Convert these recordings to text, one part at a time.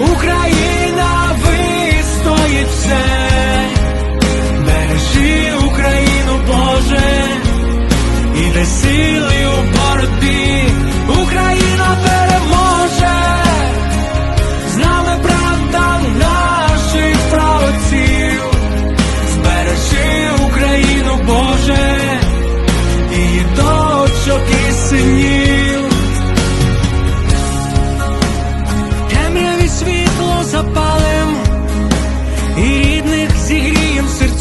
Україна вистоїть все, бережи Україну, Боже, і дай сили у боротьбі,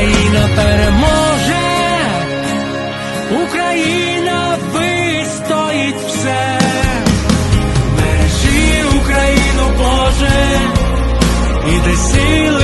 Україна переможе, Україна вистоїть все, бережи Україну, Боже, і ти сили